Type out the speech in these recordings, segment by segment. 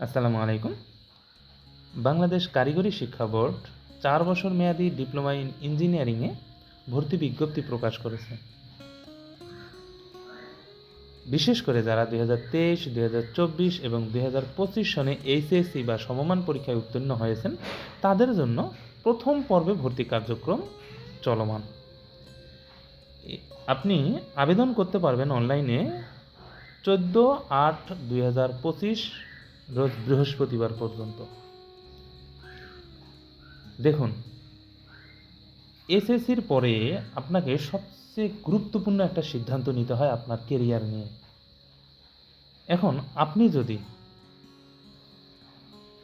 আসসালামু আলাইকুম। বাংলাদেশ কারিগরি শিক্ষা বোর্ড চার বছর মেয়াদী ডিপ্লোমা ইন ইঞ্জিনিয়ারিংয়ে ভর্তি বিজ্ঞপ্তি প্রকাশ করেছে। বিশেষ করে যারা দুই হাজার তেইশ, দুই চব্বিশ এবং দুই হাজার পঁচিশ সনে এইচএসসি বা সমমান পরীক্ষায় উত্তীর্ণ হয়েছেন, তাদের জন্য প্রথম পর্বে ভর্তি কার্যক্রম চলমান। আপনি আবেদন করতে পারবেন অনলাইনে চোদ্দ আট দুই হাজার পঁচিশ রোজ বৃহস্পতিবার পর্যন্ত। দেখুন এসএসসির পরে আপনাকে সবচেয়ে গুরুত্বপূর্ণ একটা সিদ্ধান্ত নিতে হয় আপনার কেরিয়ার নিয়ে। এখন আপনি যদি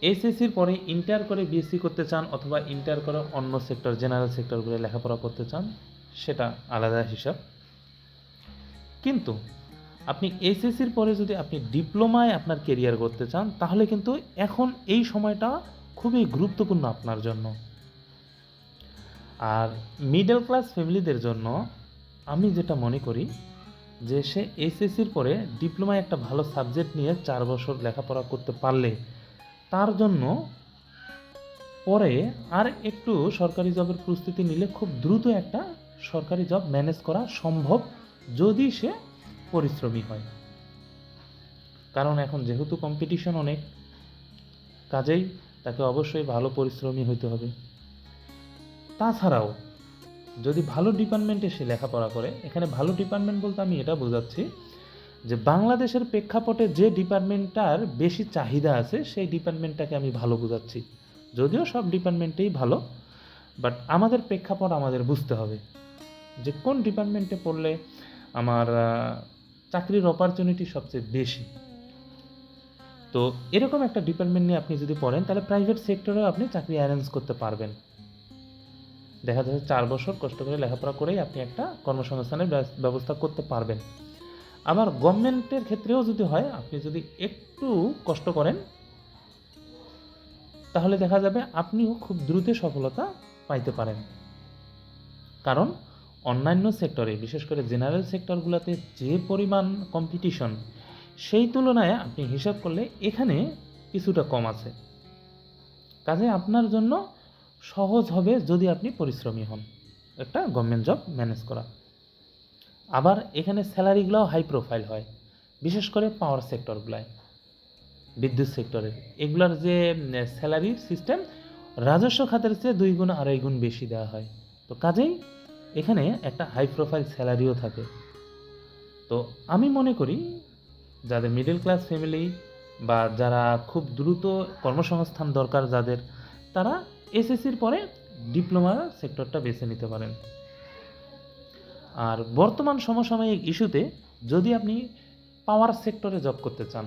এসএসসির পরে ইন্টার করে বিএসসি করতে চান অথবা ইন্টার করে অন্য সেক্টর জেনারেল সেক্টরগুলো লেখাপড়া করতে চান, সেটা আলাদা হিসাব। কিন্তু আপনি এসএসসির পরে যদি আপনি ডিপ্লোমায় আপনার কেরিয়ার করতে চান, তাহলে কিন্তু এখন এই সময়টা খুবই গুরুত্বপূর্ণ আপনার জন্য। আর মিডল ক্লাস ফ্যামিলিদের জন্য আমি যেটা মনে করি যে, সে এসএসসির পরে ডিপ্লোমায় একটা ভালো সাবজেক্ট নিয়ে চার বছর লেখাপড়া করতে পারলে তার জন্য পরে আর একটু সরকারি জবের প্রস্তুতি নিলে খুব দ্রুত একটা সরকারি জব ম্যানেজ করা সম্ভব যদি সে পরিশ্রমী হয়। কারণ এখন যেহেতু কম্পিটিশন অনেক, কাজেই তাকে অবশ্যই ভালো পরিশ্রমী হইতে হবে। তাছাড়াও, যদি ভালো ডিপার্টমেন্টে সে লেখাপড়া করে, এখানে ভালো ডিপার্টমেন্ট বলতে আমি এটা বোঝাচ্ছি যে বাংলাদেশের প্রেক্ষাপটে যে ডিপার্টমেন্টটার বেশি চাহিদা আছে, সেই ডিপার্টমেন্টটাকে আমি ভালো বোঝাচ্ছি। যদিও সব ডিপার্টমেন্টেই ভালো বাট আমাদের প্রেক্ষাপট আমাদের বুঝতে হবে যে কোন ডিপার্টমেন্টে পড়লে আমার চাকরির অপরচুনিটি সবচেয়ে বেশি। তো এরকম একটা ডিপার্টমেন্ট নিয়ে আপনি যদি পড়েন, তাহলে প্রাইভেট সেক্টরেও আপনি চাকরি অ্যারেঞ্জ করতে পারবেন। দেখা যাচ্ছে চার বছর কষ্ট করে লেখাপড়া করেই আপনি একটা কর্মসংস্থানের ব্যব- ব্যবস্থা করতে পারবেন। আবার গভর্নমেন্টের ক্ষেত্রেও যদি হয়, আপনি যদি একটু কষ্ট করেন, তাহলে দেখা যাবে আপনিও খুব দ্রুত সফলতা পাইতে পারেন। কারণ অন্যান্য সেক্টরে বিশেষ করে জেনারেল সেক্টরগুলোতে যে পরিমাণ কম্পিটিশন সেই তুলনায় আপনি হিসাব করলে এখানে কিছুটা কম আছে। কাজে আপনার জন্য সহজ হবে যদি আপনি পরিশ্রমী হন। একটা গভর্নমেন্ট জব ম্যানেজ করা। আবার এখানে স্যালারিগুলোও হাই প্রোফাইল হয়, বিশেষ করে পাওয়ার সেক্টরগুলায় বিদ্যুৎ সেক্টরের এগুলার যে স্যালারির সিস্টেম রাজস্ব খাতের চেয়ে দুই গুণ, আড়াই গুণ বেশি দেওয়া হয়। তো কাজেই এখানে একটা হাই প্রোফাইল স্যালারিও থাকে। তো আমি মনে করি, যাদের মিডল ক্লাস ফ্যামিলি বা যারা খুব দ্রুত কর্মসংস্থান দরকার যাদের, তারা এসএসসির পরে ডিপ্লোমা সেক্টরটা বেছে নিতে পারেন। আর বর্তমান সমসাময়িক ইস্যুতে যদি আপনি পাওয়ার সেক্টরে জব করতে চান,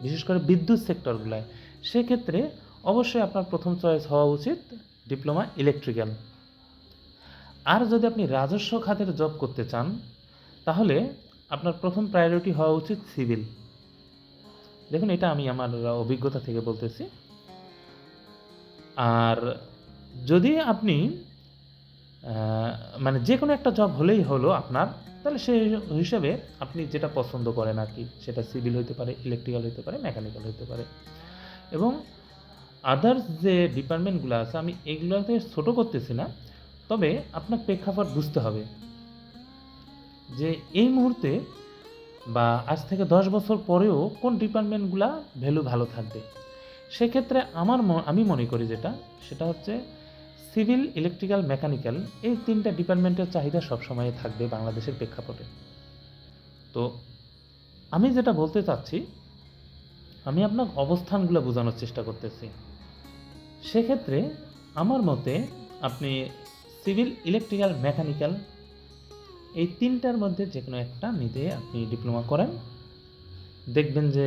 বিশেষ করে বিদ্যুৎ সেক্টরগুলায় সেক্ষেত্রে অবশ্যই আপনার প্রথম চয়েস হওয়া উচিত ডিপ্লোমা ইলেকট্রিক্যাল আর যদি আপনি রাজস্ব খাতের জব করতে চান, তাহলে আপনার প্রথম প্রায়োরিটি হওয়া উচিত সিভিল দেখুন, এটা আমি আমার অভিজ্ঞতা থেকে বলতেছি। আর যদি আপনি মানে যে কোনো একটা জব হলেই হলো আপনার, তাহলে সেই হিসেবে আপনি যেটা পছন্দ করেন আর কি, সেটা সিভিল হতে পারে ইলেকট্রিক্যাল হতে পারে মেকানিক্যাল হতে পারে। এবং আদার্স যে ডিপার্টমেন্টগুলো আছে, আমি এগুলোতে ছোটো করতেছি না তবে আপনার প্রেক্ষাপট বুঝতে হবে যে এই মুহূর্তে বা আজ থেকে দশ বছর পরেও কোন ডিপার্টমেন্টগুলা ভ্যালু ভালো থাকবে? সেক্ষেত্রে আমার আমি মনে করি যেটা, সেটা হচ্ছে সিভিল ইলেকট্রিক্যাল মেকানিক্যাল এই তিনটা ডিপার্টমেন্টের চাহিদা সবসময় থাকবে বাংলাদেশের প্রেক্ষাপটে। তো আমি যেটা বলতে চাচ্ছি, আমি আপনার অবস্থানগুলো বোঝানোর চেষ্টা করতেছি। সেক্ষেত্রে আমার মতে আপনি সিভিল, ইলেকট্রিক্যাল, মেকানিক্যাল, এই তিনটার মধ্যে যে কোনো একটা নিতে আপনি ডিপ্লোমা করেন। দেখবেন যে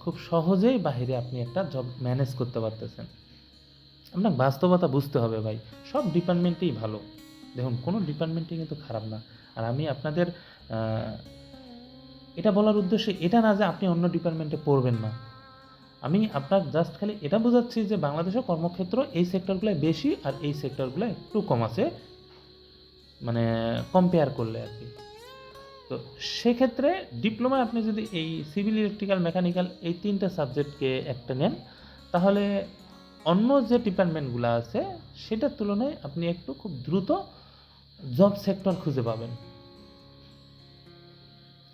খুব সহজেই বাইরে আপনি একটা জব ম্যানেজ করতে পারতেছেন। আপনার বাস্তবতা বুঝতে হবে ভাই, সব ডিপার্টমেন্টেই ভালো। দেখুন, কোনো ডিপার্টমেন্টই কিন্তু খারাপ না। আর আমি আপনাদের এটা বলার উদ্দেশ্যে এটা না যে আপনি অন্য ডিপার্টমেন্টে পড়বেন না। আমি আপনার জাস্ট খালি এটা বোঝাচ্ছি যে বাংলাদেশের কর্মক্ষেত্র এই সেক্টরগুলোয় বেশি আর এই সেক্টরগুলো একটু কম আছে মানে কম্পেয়ার করলে আর কি। তো সেক্ষেত্রে ডিপ্লোমায় আপনি যদি এই সিভিল ইলেকট্রিক্যাল মেকানিক্যাল এই তিনটা সাবজেক্টকে একটা নেন, তাহলে অন্য যে ডিপার্টমেন্টগুলো আছে, সেটার তুলনায় আপনি একটু খুব দ্রুত জব সেক্টর খুঁজে পাবেন।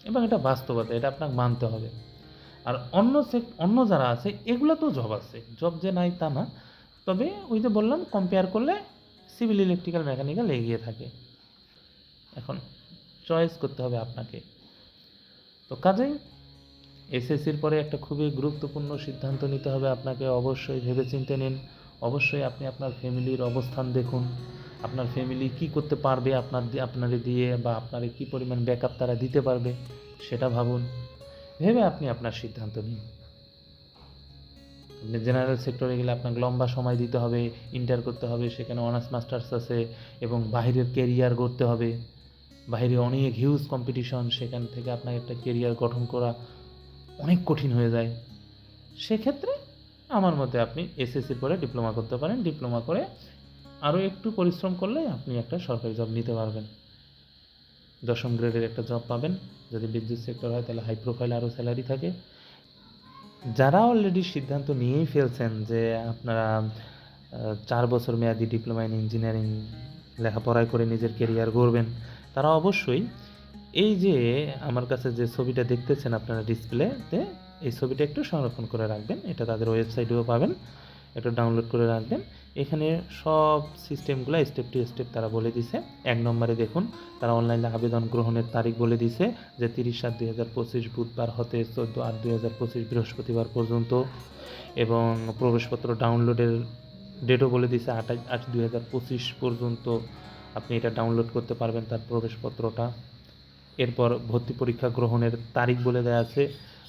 এবং এটা বাস্তবতা, এটা আপনাকে মানতে হবে। আর অন্য সেক- অন্য যারা আছে এগুলো তো জব আছে। জব যে নাই তা না। তবে ওই যে বললাম কম্পেয়ার করলে সিভিল ইলেকট্রিক্যাল মেকানিক্যাল এগিয়ে থাকে। এখন চয়েস করতে হবে আপনাকে। তো কাজেই এসএসসির পরে একটা খুবই গুরুত্বপূর্ণ সিদ্ধান্ত নিতে হবে আপনাকে। অবশ্যই ভেবেচিন্তে নিন। অবশ্যই আপনি আপনার ফ্যামিলির অবস্থান দেখুন। আপনার ফ্যামিলি কি করতে পারবে আপনার আপনারে দিয়ে বা আপনারে কি পরিমাণ ব্যাকআপ তারা দিতে পারবে, সেটা ভাবুন। ভেবে আপনি আপনার সিদ্ধান্ত নিন। আপনি জেনারেল সেক্টরে গেলে আপনাকে লম্বা সময় দিতে হবে ইন্টার করতে হবে, সেখানে অনার্স মাস্টার্স আছে এবং বাইরের কেরিয়ার গড়তে হবে। বাইরে অনেক হিউজ কম্পিটিশন সেখান থেকে আপনাকে একটা কেরিয়ার গঠন করা অনেক কঠিন হয়ে যায়। সেক্ষেত্রে আমার মতে আপনি এসএসসির পরে ডিপ্লোমা করতে পারেন। ডিপ্লোমা করে আরও একটু পরিশ্রম করলে আপনি একটা সরকারি জব নিতে পারবেন। দশম গ্রেডের একটা জব পাবেন। যদি বিদ্যুৎ সেক্টর হয়, তাহলে হাই প্রোফাইল আরও স্যালারি থাকে। যারা অলরেডি সিদ্ধান্ত নিয়েই ফেলছেন যে আপনারা চার বছর মেয়াদি ডিপ্লোমা ইন ইঞ্জিনিয়ারিং লেখাপড়ায় করে নিজের কেরিয়ার গড়বেন, তারা অবশ্যই এই যে আমার কাছে যে ছবিটা দেখতেছেন আপনারা ডিসপ্লেতে এই ছবিটা একটু সংরক্ষণ করে রাখবেন। এটা তাদের ওয়েবসাইটেও পাবেন। একটু ডাউনলোড করে রাখবেন। এখানে সব সিস্টেমগুলো স্টেপ টু স্টেপ তারা বলে দিছে। এক নম্বরে দেখুন, তারা অনলাইনে আবেদন গ্রহণের তারিখ বলে দিছে যে তিরিশ সাত দুই হাজার পঁচিশ বুধবার হতে চোদ্দ আট দুই পঁচিশ বৃহস্পতিবার পর্যন্ত। এবং প্রবেশপত্র ডাউনলোডের ডেটও বলে দিছে আঠাশ আট দুই হাজার পঁচিশ পর্যন্ত আপনি এটা ডাউনলোড করতে পারবেন তার প্রবেশপত্রটা। এরপর ভর্তি পরীক্ষা গ্রহণের তারিখ বলে দেওয়া আছে।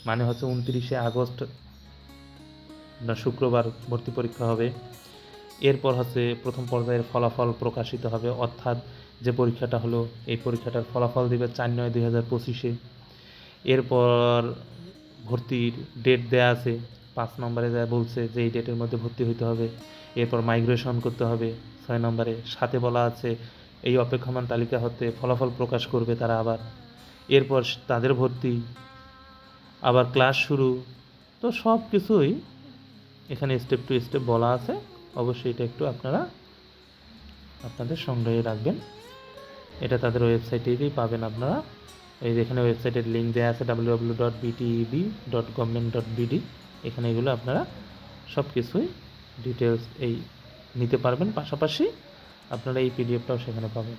মানে হচ্ছে উনত্রিশে আগস্ট শুক্রবার ভর্তি পরীক্ষা হবে। এরপর হচ্ছে প্রথম পর্যায়ের ফলাফল প্রকাশিত হবে। অর্থাৎ যে পরীক্ষাটা হলো, এই পরীক্ষাটার ফলাফল দিবে চার নয় দুই হাজার পঁচিশে। এরপর ভর্তির ডেট দেয়া আছে। পাঁচ নম্বরে যা বলছে যে এই ডেটের মধ্যে ভর্তি হতে হবে। এরপর মাইগ্রেশন করতে হবে। ছয় নম্বরে সাথে বলা আছে, এই অপেক্ষমান তালিকা হতে ফলাফল প্রকাশ করবে তারা আবার। এরপর তাদের ভর্তি। আবার ক্লাস শুরু। তো সব কিছুই এখানে স্টেপ টু স্টেপ বলা আছে। অবশ্যই এটা একটু আপনারা আপনাদের সংগ্রহে রাখবেন। এটা তাদের ওয়েবসাইটেই পাবেন আপনারা। এই যে এখানে ওয়েবসাইটের লিঙ্ক দেওয়া আছে W W dot BTEB dot government dot BD এখানে এগুলো আপনারা সব কিছুই ডিটেলস এই নিতে পারবেন। পাশাপাশি আপনারা এই পিডিএফটাও সেখানে পাবেন।